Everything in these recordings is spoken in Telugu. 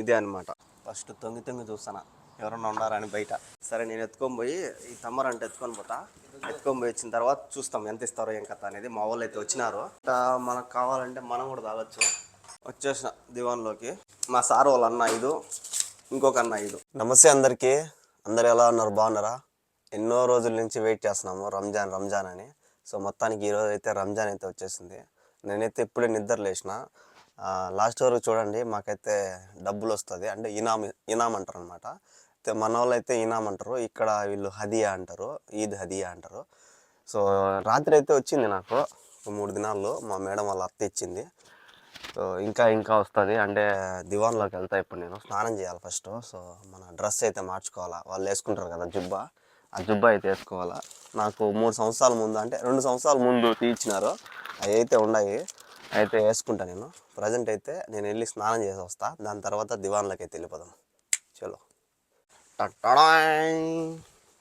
ఇదే అనమాట ఫస్ట్ తొంగి తొంగి చూస్తానా. ఎవరన్నా ఉన్నారని బయట. సరే నేను ఎత్తుకొని పోయి ఈ తమ్మర్ అంటే ఎత్తుకొని పోతా. ఎత్తుకొని పోయి వచ్చిన తర్వాత చూస్తాం ఎంత ఇస్తారో ఏం కథ అనేది. మా వాళ్ళు అయితే వచ్చినారు. మనకు కావాలంటే మనం కూడా తాగొచ్చు. వచ్చేసిన దివాన్లోకి. మా సార్ వాళ్ళ అన్న ఐదు ఇంకొక అన్న ఐదు. నమస్తే అందరికీ. అందరు ఎలా ఉన్నారు? బాగున్నారా? ఎన్నో రోజుల నుంచి వెయిట్ చేస్తున్నాము రంజాన్ రంజాన్ అని. సో మొత్తానికి ఈరోజు అయితే రంజాన్ అయితే వచ్చేసింది. నేనైతే ఇప్పుడే నిద్ర లేచిన. లాస్ట్ వరకు చూడండి మాకైతే డబ్బులు వస్తుంది అంటే ఇనామ్ ఇనామ్ అంటారు అనమాట అయితే మన వాళ్ళు అయితే ఇనామ్ అంటారు. ఇక్కడ వీళ్ళు హదియా అంటారు. ఈద్ హదియా అంటారు. సో రాత్రి అయితే వచ్చింది నాకు. మూడు దినాల్లో మా మేడం వాళ్ళ అత్త ఇచ్చింది. సో ఇంకా ఇంకా వస్తుంది. అంటే దివాన్లోకి వెళ్తా ఇప్పుడు నేను. స్నానం చేయాలి ఫస్ట్. సో మన డ్రెస్ అయితే మార్చుకోవాలా? వాళ్ళు వేసుకుంటారు కదా జుబ్బా. ఆ జుబ్బా అయితే వేసుకోవాలా? నాకు మూడు సంవత్సరాల ముందు అంటే రెండు సంవత్సరాల ముందు తీర్చినారు. అవి అయితే ఉన్నాయి. అయితే వేసుకుంటా నేను. ప్రజెంట్ అయితే నేను వెళ్ళి స్నానం చేసి వస్తా. దాని తర్వాత దివాన్లకి అయితే వెళ్ళిపోదాం. చలో.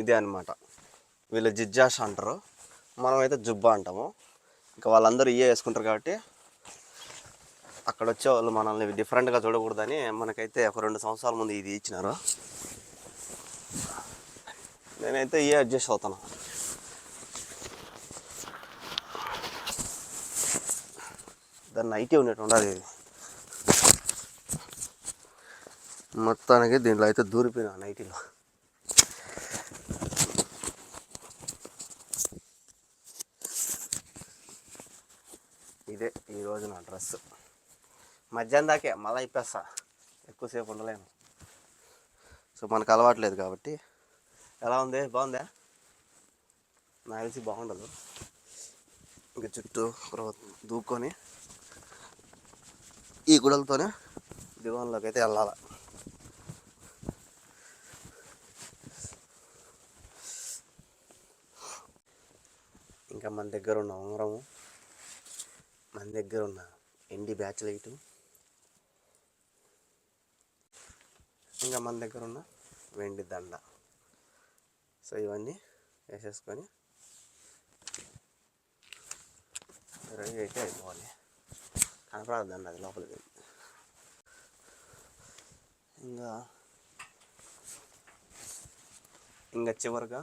ఇదే అనమాట వీళ్ళు జిజ్జాష్ అంటారు. మనం అయితే జుబ్బా అంటాము. ఇంకా వాళ్ళందరూ ఇవే వేసుకుంటారు కాబట్టి అక్కడ వచ్చే వాళ్ళు మనల్ని డిఫరెంట్గా చూడకూడదని మనకైతే ఒక రెండు సంవత్సరాల ముందు ఇది ఇచ్చినారు. నేనైతే ఇయే అడ్జస్ట్ అవుతాను దాన్ని నైటీ ఉన్నట్టు ఉండాలి. ఇది మొత్తానికి దీంట్లో అయితే దూరిపోయినా నైటీలో. ఇదే ఈరోజు నా డ్రెస్. మధ్యాహ్నం దాకే మళ్ళీ ఇప్పేస్తా. ఎక్కువసేపు ఉండలేను. సో మనకు అలవాట్లేదు కాబట్టి. ఎలా ఉంది? బాగుందా? నాకు తెలిసి బాగుండదు. ఇంకా చుట్టూ తర్వాత దూకొని ఈ గుడలతోనే దివాన్లోకి అయితే వెళ్ళాలి. ఇంకా మన దగ్గర ఉన్న ఉంగరము మన దగ్గర ఉన్న ఎండి బ్యాచ్ లైట్ ఇంకా మన దగ్గర ఉన్న వెండి దండ. సో ఇవన్నీ వేసేసుకొని రెడీ అయితే అయిపోవాలి. కనపడదు అది లోపలికి. ఇంకా ఇంకా చివరిగా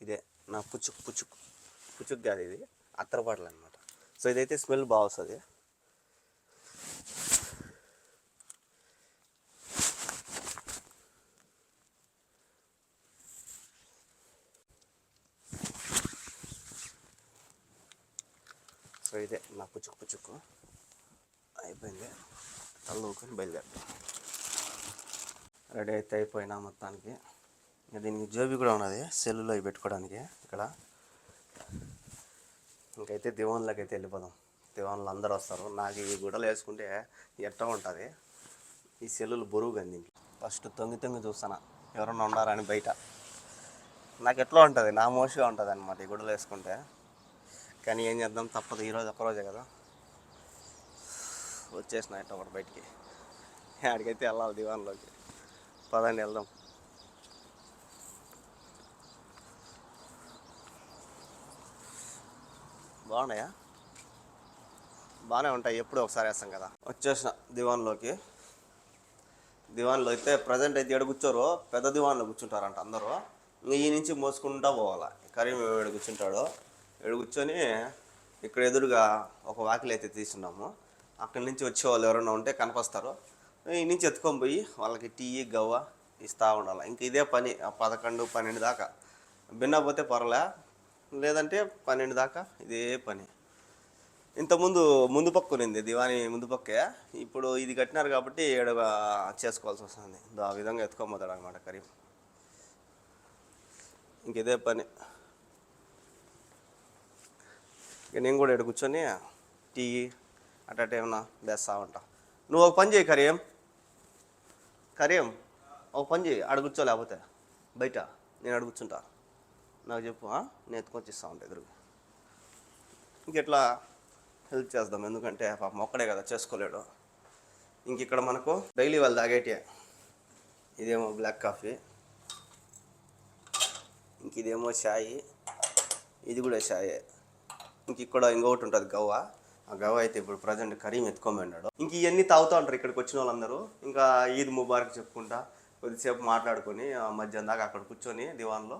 ఇదే నా పుచ్చుక్ పుచ్చుక్ పుచ్చుక్ కాదు ఇది. అత్తరపాటలు అనమాట సో ఇదైతే స్మెల్ బాగా వస్తుంది సో ఇదే నా పుచ్చుకు పుచ్చుకు అయిపోయింది తల్లుకొని బయలుదేరుతాం. రెడీ అయితే అయిపోయినా మొత్తానికి. ఇంకా దీనికి జోబీ కూడా ఉన్నది సెల్లులో అవి పెట్టుకోవడానికి ఇక్కడ. ఇంకైతే దివాన్లోకి అయితే వెళ్ళిపోదాం. దివాన్లు అందరూ వస్తారు. నాకు ఈ గుడలు వేసుకుంటే ఎట్ట ఉంటుంది. ఈ సెల్లులు బరువు కానీ ఫస్ట్ తొంగి తొంగి చూస్తాను ఎవరన్నా ఉన్నారని బయట. నాకు ఎట్లా ఉంటుంది? నా మోషగా ఉంటుంది అనమాట ఈ గుడలు వేసుకుంటే. కానీ ఏం చేద్దాం? తప్పదు. ఈరోజు ఒక్కరోజే కదా. వచ్చేసిన ఒకటి బయటికి. ఆడికైతే వెళ్ళాలి దివాన్లోకి. పదండి వెళ్దాం. బాగున్నాయా? బాగానే ఉంటాయి. ఎప్పుడు ఒకసారి వేస్తాం కదా. వచ్చేసిన దివాన్లోకి. దివాన్లో అయితే ప్రజెంట్ అయితే ఎడ కూర్చోరు. పెద్ద దివాన్లో కూర్చుంటారంట అందరూ. ఇంకా ఈ నుంచి మోసుకుంటా పోవాలా. కరీం ఏడు కూర్చుంటాడు. ఏడు కూర్చొని ఇక్కడ ఎదురుగా ఒక వాకిలి అయితే తీసున్నాము అక్కడి నుంచి వచ్చే వాళ్ళు ఎవరైనా ఉంటే కనిపిస్తారు. ఈ నుంచి ఎత్తుకొని పోయి వాళ్ళకి టీ గవ్వ ఇస్తూ ఉండాలి. ఇంక ఇదే పని ఆ పదకొండు పన్నెండు దాకా. భిన్న పోతే పర్లే లేదంటే పన్నెండు దాకా ఇదే పని. ఇంతకుముందు ముందు పక్క ఉన్నింది ముందు పక్కే. ఇప్పుడు ఇది కట్టినారు కాబట్టి ఏడుగా చేసుకోవాల్సి వస్తుంది. ఆ విధంగా ఎత్తుకోబోతాడు అనమాట కరీం. ఇంక ఇదే పని. ఇక నేను కూడా ఇక్కడ కూర్చొని టీ అట్ట ఏమన్నా వేస్తా ఉంటా. నువ్వు ఒక పని చేయి కరీం. కరీం ఒక పని చేయి. అడుగుచ్చో లేకపోతే. బయట. నేను అడుగుచ్చుంటా నాకు చెప్పు నేను ఎత్తుకొచ్చి ఇస్తా ఉంటా ఎదురుగా ఇంకెట్లా హెల్ప్ చేద్దాం. ఎందుకంటే పాపం ఒక్కడే కదా చేసుకోలేడు. ఇంక ఇక్కడ మనకు డైలీ వాళ్ళు తాగేటే ఇదేమో బ్లాక్ కాఫీ. ఇంక ఇదేమో చాయ్. ఇది కూడా చాయ్. ఇంక ఇక్కడ ఇంకొకటి ఉంటుంది గవ్వ. ఆ గవ అయితే ఇప్పుడు ప్రజెంట్ కరీం ఎత్తుకోమన్నాడు. ఇంక ఇవన్నీ తాగుతూ ఉంటారు ఇక్కడికి వచ్చిన వాళ్ళందరూ. ఇంకా ఈద్ ముబారక్ చెప్పుకుంటా కొద్దిసేపు మాట్లాడుకొని మధ్యాహ్నం దాకా అక్కడ కూర్చొని దివాన్లో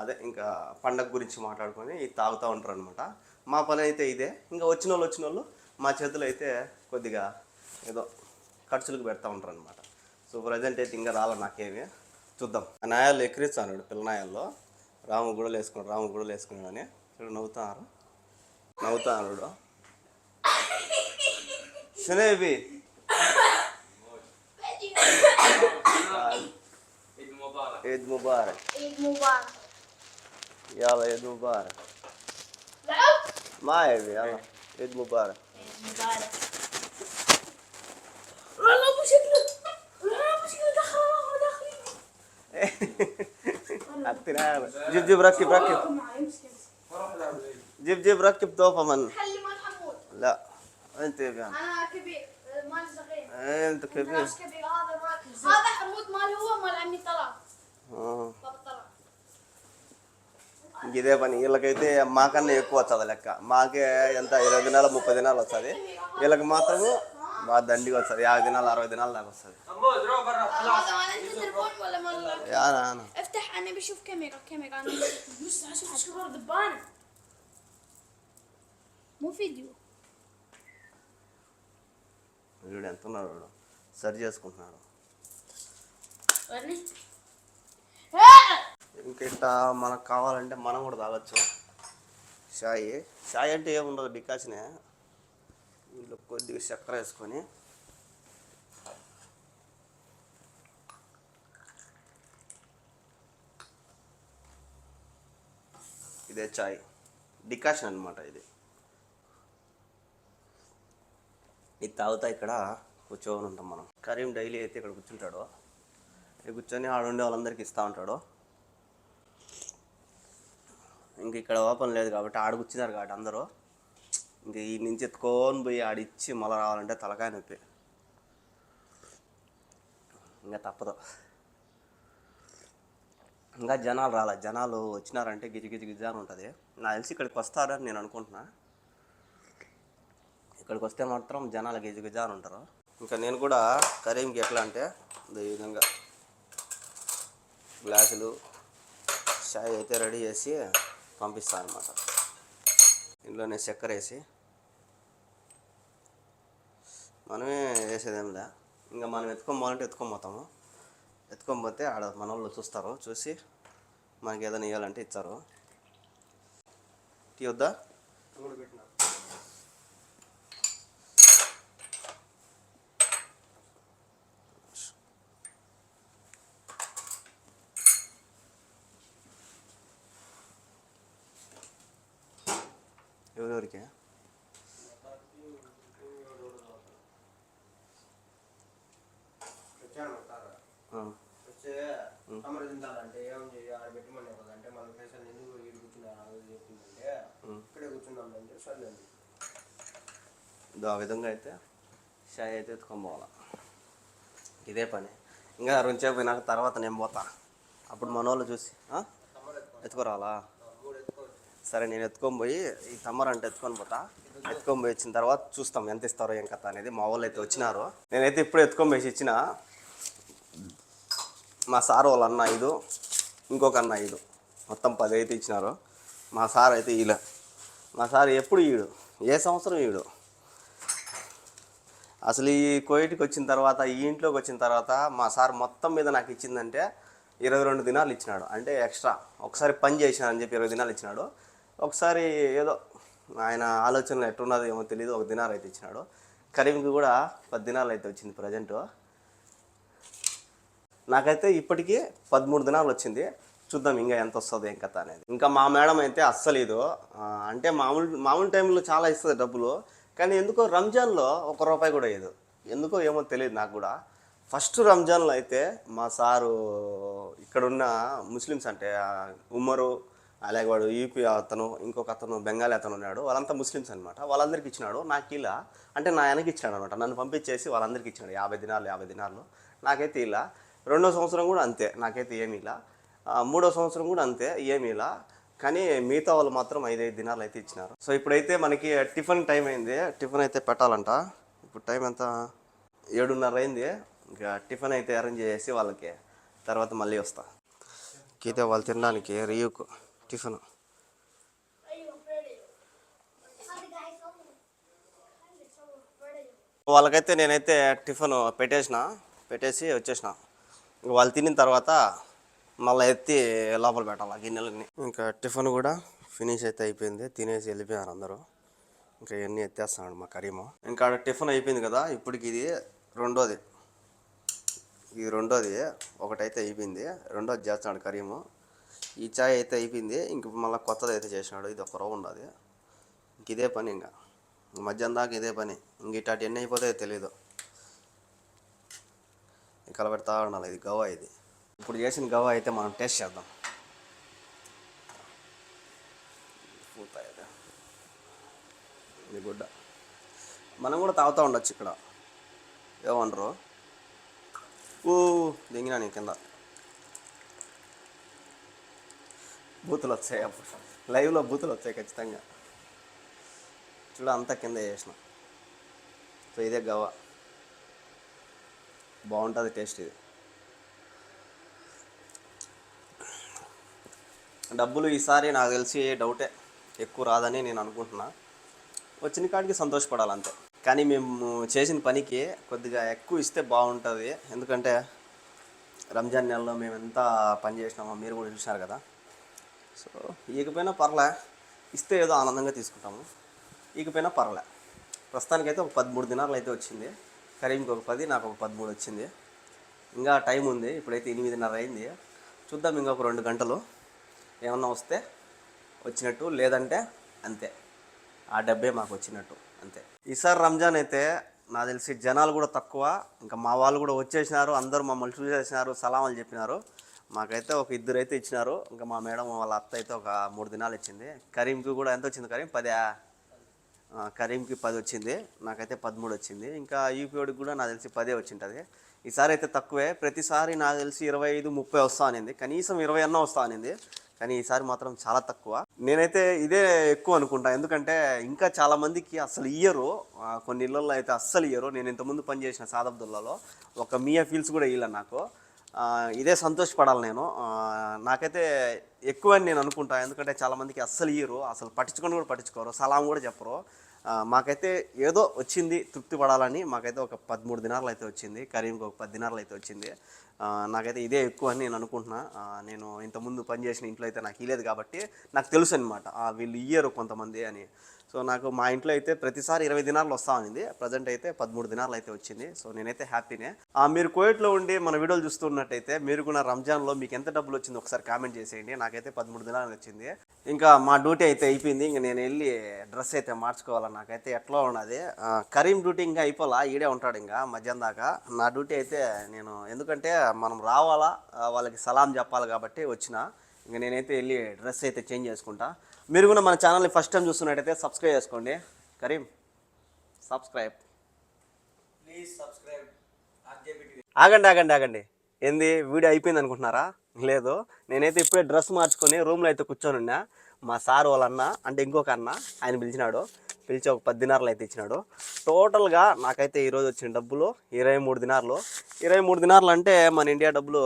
అదే ఇంకా పండగ గురించి మాట్లాడుకొని ఇది తాగుతూ ఉంటారు అనమాట మా పని అయితే ఇదే. ఇంకా వచ్చిన వాళ్ళు వచ్చిన వాళ్ళు మా చేతులు అయితే కొద్దిగా ఏదో ఖర్చులకు పెడతా ఉంటారు అనమాట సో ప్రజెంట్ అయితే ఇంకా రాలే నాకేమి. చూద్దాం. ఆ నాయాల్లో ఎక్కిరిస్తాను పిల్లనాయాల్లో రాము గుడలు వేసుకున్నాడు రాము గుడలు వేసుకున్నాడు అని. చూడు నవ్వుతున్నారు నవ్వుతున్నారు شنو يبي؟ عيد مبارك. عيد مبارك. عيد مبارك. يلا عيد مبارك. لعب؟ ما يبي يلا. عيد مبارك. عيد مبارك. والله ابو شكله. والله ابو شكله. دخل الله داخلي. أكتر هذا جيب جيب ركب ركب. جيب جيب ركب توفى من. حلم انت يا بيان انا كبير مال صغير انت كبير ناس كبير هذا مال هذا حمود مال هو مال عمي طلال آه. بابا طلال ఇంక ఇదే పని వీళ్ళకైతే మాకన్నా ఎక్కువ వస్తుంది లెక్క మాకే ఎంత ఇరవై దినాలు ముప్పై దినాలు వస్తుంది వీళ్ళకి మాత్రము బాగా దండిగా వస్తుంది యాభై దినాలు అరవై దినాలు దాకా వస్తుంది أموز روح برا هذا مال انت تليفون ولا مال యా నాన్న افتح انا بشوف كاميرا كاميرا انا بص اشوف شباب ذبانه مو فيديو వీడు ఎంత ఉన్నాడు? సరి చేసుకుంటున్నాడు. ఇంకిట్లా మనకు కావాలంటే మనం కూడా తాగొచ్చు. షాయి. షాయి అంటే ఏముండదు డికాషనే. వీళ్ళు కొద్దిగా చక్కెర వేసుకొని. ఇదే చాయ్. డికాషన్ అనమాట ఇది. ఇది తాగుతా ఇక్కడ కూర్చోని ఉంటాం మనం. కరీం డైలీ అయితే ఇక్కడ కూర్చుంటాడు. ఇక్కడ కూర్చొని ఆడుండే వాళ్ళందరికీ ఇస్తూ ఉంటాడు. ఇంక ఇక్కడ ఓపెన్ లేదు కాబట్టి ఆడ కూర్చున్నారు కాబట్టి అందరూ. ఇంక ఈ నుంచి ఎత్తుకొని పోయి ఆడిచ్చి మళ్ళీ రావాలంటే తలకాయ నొప్పి. ఇంకా తప్పదు. ఇంకా జనాలు రాలే. జనాలు వచ్చినారంటే గిజి గిజి గిజి అని ఉంటుంది. నాకు తెలిసి ఇక్కడికి వస్తారని నేను అనుకుంటున్నాను ఇక్కడికి వస్తే మాత్రం జనాలు గిజి అని ఉంటారు ఇంకా నేను కూడా కరీంకి ఎట్లా అంటే ఈ విధంగా గ్లాసులు చాయ్ అయితే రెడీ చేసి పంపిస్తాను అనమాట ఇంట్లోనే చక్కెర వేసి మనమే వేసేదేంలే ఇంకా మనం ఎత్తుకొని పోవాలంటే ఎత్తుకొని పోతాము. ఎత్తుకొని పోతే ఆడ మన వాళ్ళు చూస్తారు. చూసి మనకి ఏదైనా ఇవ్వాలంటే ఇస్తారు టీ వద్దా ఎవరెవరికి ఆ. వచ్చే తమరు తింటారంటే ఏం చేయ ఆడ పెట్టమని కదా అంటే మన పైసలు ఎందుకు ఈడు కూర్చున్నారు అది చెప్పిందంటే ఇక్కడే కూర్చున్నాం అంటే సరే అండి ఇదో ఆ విధంగా అయితే షాయ్ అయితే ఎత్తుకొని పోవాలా. ఇదే పని. ఇంకా రెండు పోయినాక తర్వాత నేను పోతా. అప్పుడు మన వాళ్ళు చూసి ఆ? ఎత్తుకోరాలా? సరే నేను ఎత్తుకొని పోయి ఈ తమ్మర్ అంటే ఎత్తుకొని పోతా. ఎత్తుకొని పోయి వచ్చిన తర్వాత చూస్తాం ఎంత ఇస్తారో ఏం కథ అనేది మా వాళ్ళు అయితే వచ్చినారు. నేనైతే ఇప్పుడు ఎత్తుకొని పోయి ఇచ్చిన. మా సార్ వాళ్ళ అన్న ఐదు ఇంకొక అన్న ఐదు. మొత్తం పది అయితే ఇచ్చినారు. మా సార్ అయితే ఇలా మా సార్ ఎప్పుడు ఈడు? ఏ సంవత్సరం ఈడు? అసలు ఈ కోయిట్కి వచ్చిన తర్వాత ఈ ఇంట్లోకి వచ్చిన తర్వాత మా సార్ మొత్తం మీద నాకు ఇచ్చిందంటే ఇరవై రెండు దినాలు ఇచ్చినాడు. అంటే ఎక్స్ట్రా. ఒకసారి పని చేసినా అని చెప్పి ఇరవై దినాలు ఇచ్చినాడు. ఒకసారి ఏదో ఆయన ఆలోచనలు ఎట్టున్నదో ఏమో తెలియదు ఒక దినాలు అయితే ఇచ్చినాడు. కరీంకి కూడా పది దినాలు అయితే వచ్చింది ప్రజెంట్. నాకైతే ఇప్పటికీ పదమూడు దినాలు వచ్చింది. చూద్దాం ఇంకా ఎంత వస్తుంది ఏం కథ అనేది. ఇంకా మా మేడం అయితే అస్సలు అంటే మామూలు మామూలు టైంలో చాలా ఇస్తుంది డబ్బులు. కానీ ఎందుకో రంజాన్లో ఒక రూపాయి కూడా ఇవ్వదు ఎందుకో ఏమో తెలియదు నాకు కూడా. ఫస్ట్ రంజాన్లో అయితే మా సారు ఇక్కడున్న ముస్లిమ్స్ అంటే ఉమ్మరు అలాగే వాడు యూపీ అతను ఇంకొక అతను బెంగాలీ అతను ఉన్నాడు. వాళ్ళంతా ముస్లిమ్స్ అనమాట వాళ్ళందరికీ ఇచ్చినాడు. నాకు ఇలా. అంటే నా వెనక్కి ఇచ్చినాడు అనమాట నన్ను పంపించేసి వాళ్ళందరికీ ఇచ్చినాడు. యాభై దినాలు యాభై దినాలు. నాకైతే ఇలా. రెండో సంవత్సరం కూడా అంతే నాకైతే ఏమీ ఇలా. మూడో సంవత్సరం కూడా అంతే ఏమీ ఇలా. కానీ మిగతా వాళ్ళు మాత్రం ఐదైదు దినాలు అయితే ఇచ్చినారు. సో ఇప్పుడైతే మనకి టిఫిన్ టైం అయింది టిఫిన్ అయితే పెట్టాలంట. ఇప్పుడు టైం ఎంత? ఏడున్నర అయింది. ఇంకా టిఫిన్ అయితే అరేంజ్ చేసి వాళ్ళకి తర్వాత మళ్ళీ వస్తా. అయితే వాళ్ళు తినడానికి రియూకు టిఫిన్. వాళ్ళకైతే నేనైతే టిఫిన్ పెట్టేసిన పెట్టేసి వచ్చేసిన. వాళ్ళు తినిన తర్వాత మళ్ళీ ఎత్తి లోపల పెట్టాలి గిన్నెలని ఇంకా టిఫిన్ కూడా ఫినిష్ అయితే అయిపోయింది. తినేసి వెళ్ళిపోయారు అందరూ. ఇంకా ఇవన్నీ ఎత్తేస్తున్నాడు మా కరీము. ఇంకా టిఫిన్ అయిపోయింది కదా ఇప్పటికి ఇది రెండోది. ఇది రెండోది ఒకటైతే అయిపోయింది. రెండోది చేస్తున్నాడు కరీము. ఈ చాయ్ అయితే అయిపోయింది. ఇంక మళ్ళీ కొత్తది అయితే చేసినాడు. ఇది ఒక రౌండ్ అది. ఇంక ఇదే పని ఇంకా. మధ్యాహ్నం దాకా ఇదే పని. ఇంక ఇటు అటు ఎన్ని అయిపోతాయో తెలియదు కలబెడతా ఉండాలి. ఇది గవా ఇది. ఇప్పుడు చేసిన గవా అయితే మనం టేస్ట్ చేద్దాం. ఇది. గుడ్డ. మనం కూడా తాగుతూ ఉండొచ్చు ఇక్కడ. ఏమనరు ఓ దింగినా నేను కింద. బూతులు వచ్చాయి అప్పుడు. లైవ్లో బూతులు వచ్చాయి ఖచ్చితంగా. చూడ అంతా కింద చేసిన. సో ఇదే గవా బాగుంటుంది టేస్ట్ ఇది. డబ్బులు ఈసారి నాకు తెలిసి డౌటే ఎక్కువ రాదని నేను అనుకుంటున్నా. వచ్చిన కాడికి సంతోషపడాలంతే. కానీ మేము చేసిన పనికి కొద్దిగా ఎక్కువ ఇస్తే బాగుంటుంది. ఎందుకంటే రంజాన్ నెలలో మేము ఎంత పని చేసినామో మీరు కూడా చూసినారు కదా. సో ఇకపోయినా పర్లే. ఇస్తే ఏదో ఆనందంగా తీసుకుంటాము. ఇకపోయినా పర్లే. ప్రస్తుతానికైతే ఒక పదమూడు దినాలు అయితే వచ్చింది. కరీంకి ఒక పది నాకు ఒక పదమూడు వచ్చింది. ఇంకా టైం ఉంది ఇప్పుడైతే ఎనిమిదిన్నర అయింది. చూద్దాం ఇంకొక రెండు గంటలు. ఏమన్నా వస్తే వచ్చినట్టు లేదంటే అంతే. ఆ డబ్బే మాకు వచ్చినట్టు అంతే. ఈసారి రంజాన్ అయితే నాకు తెలిసి జనాలు కూడా తక్కువ ఇంకా మా వాళ్ళు కూడా వచ్చేసినారు అందరూ మమ్మల్ని చూసేసినారు సలామాలు చెప్పినారు. మాకైతే ఒక ఇద్దరు అయితే ఇచ్చినారు. ఇంకా మా మేడం వాళ్ళ అత్త అయితే ఒక మూడు దినాలు ఇచ్చింది. కరీంకి కూడా ఎంత వచ్చింది కరీం? పది కరీంకి పది వచ్చింది. నాకైతే పదమూడు వచ్చింది. ఇంకా యూపీఓడికి కూడా నాకు తెలిసి పదే వచ్చింటుంది. ఈసారి అయితే తక్కువే. ప్రతిసారి నాకు తెలిసి ఇరవై ఐదు ముప్పై వస్తా అనింది. కనీసం ఇరవై అన్న వస్తా అనింది. కానీ ఈసారి మాత్రం చాలా తక్కువ. నేనైతే ఇదే ఎక్కువ అనుకుంటా. ఎందుకంటే ఇంకా చాలామందికి అస్సలు అసలు ఇయ్యరు కొన్ని ఇళ్ళల్లో అయితే అస్సలు ఇయ్యరు. నేను ఇంతకుముందు పనిచేసిన సాదబ్దుల్లాలో ఒక మియా ఫీల్స్ కూడా ఇయ్యలే నాకు. ఇదే సంతోషపడాలి నేను. నాకైతే ఎక్కువ అని నేను అనుకుంటా. ఎందుకంటే చాలామందికి అస్సలు ఇయ్యరు. అసలు పట్టించుకొని కూడా పట్టించుకోరు. సలాం కూడా చెప్పరు. మాకైతే ఏదో వచ్చింది తృప్తి పడాలని మాకైతే ఒక పదమూడు దినాలు అయితే వచ్చింది. కరీంకి ఒక పది దినాలు అయితే వచ్చింది. నాకైతే ఇదే ఎక్కువ అని నేను అనుకుంటున్నా. నేను ఇంతకుముందు పనిచేసిన ఇంట్లో అయితే నాకు ఇలేదు కాబట్టి నాకు తెలుసు అనమాట వీళ్ళు ఇయ్యరు కొంతమంది అని. సో నాకు మా ఇంట్లో అయితే ప్రతిసారి ఇరవై దినాలు వస్తా ఉంది ప్రజెంట్ అయితే పదమూడు దినాలు అయితే వచ్చింది. సో నేనైతే హ్యాపీనే. ఆ, మీరు కోవిడ్లో ఉండి మన వీడియోలు చూస్తున్నట్టయితే మీరు కూడా రంజాన్లో మీకు ఎంత డబ్బులు వచ్చిందో ఒకసారి కామెంట్ చేసేయండి. నాకైతే పదమూడు దినాలు వచ్చింది. ఇంకా మా డ్యూటీ అయితే అయిపోయింది. ఇంకా నేను వెళ్ళి డ్రెస్ అయితే మార్చుకోవాలా? నాకైతే ఎట్లా ఉన్నది? కరీం డ్యూటీ ఇంకా అయిపోలా? ఈడే ఉంటాడు ఇంకా మధ్యాహ్నం దాకా. నా డ్యూటీ అయితే నేను ఎందుకంటే మనం రావాలా? వాళ్ళకి సలాం చెప్పాలి కాబట్టి వచ్చిన. ఇంకా నేనైతే వెళ్ళి డ్రెస్ అయితే చేంజ్ చేసుకుంటా. మీరు కూడా మన ఛానల్ని ఫస్ట్ టైం చూస్తున్నట్టయితే సబ్స్క్రైబ్ చేసుకోండి. కరీం సబ్స్క్రైబ్ ప్లీజ్ సబ్స్క్రైబ్ ఆర్జేబీ ఆగండి ఆగండి ఆగండి. ఏంది వీడియో అయిపోయింది అనుకుంటున్నారా? లేదు. నేనైతే ఇప్పుడే డ్రెస్ మార్చుకొని రూమ్లో అయితే కూర్చొని ఉన్నా. మా సార్ వాళ్ళ అన్న అంటే ఇంకొక అన్న ఆయన పిలిచినాడు. పిలిచి ఒక పది దినార్లు అయితే ఇచ్చినాడు. టోటల్గా నాకైతే ఈరోజు వచ్చిన డబ్బులు ఇరవై మూడు దినార్లు. ఇరవై మూడు దినార్లు అంటే మన ఇండియా డబ్బులు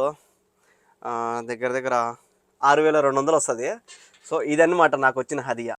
దగ్గర దగ్గర ఆరు వేల రెండు వందలు వస్తుంది. సో ఇదన్నమాట నాకు వచ్చిన హదియా.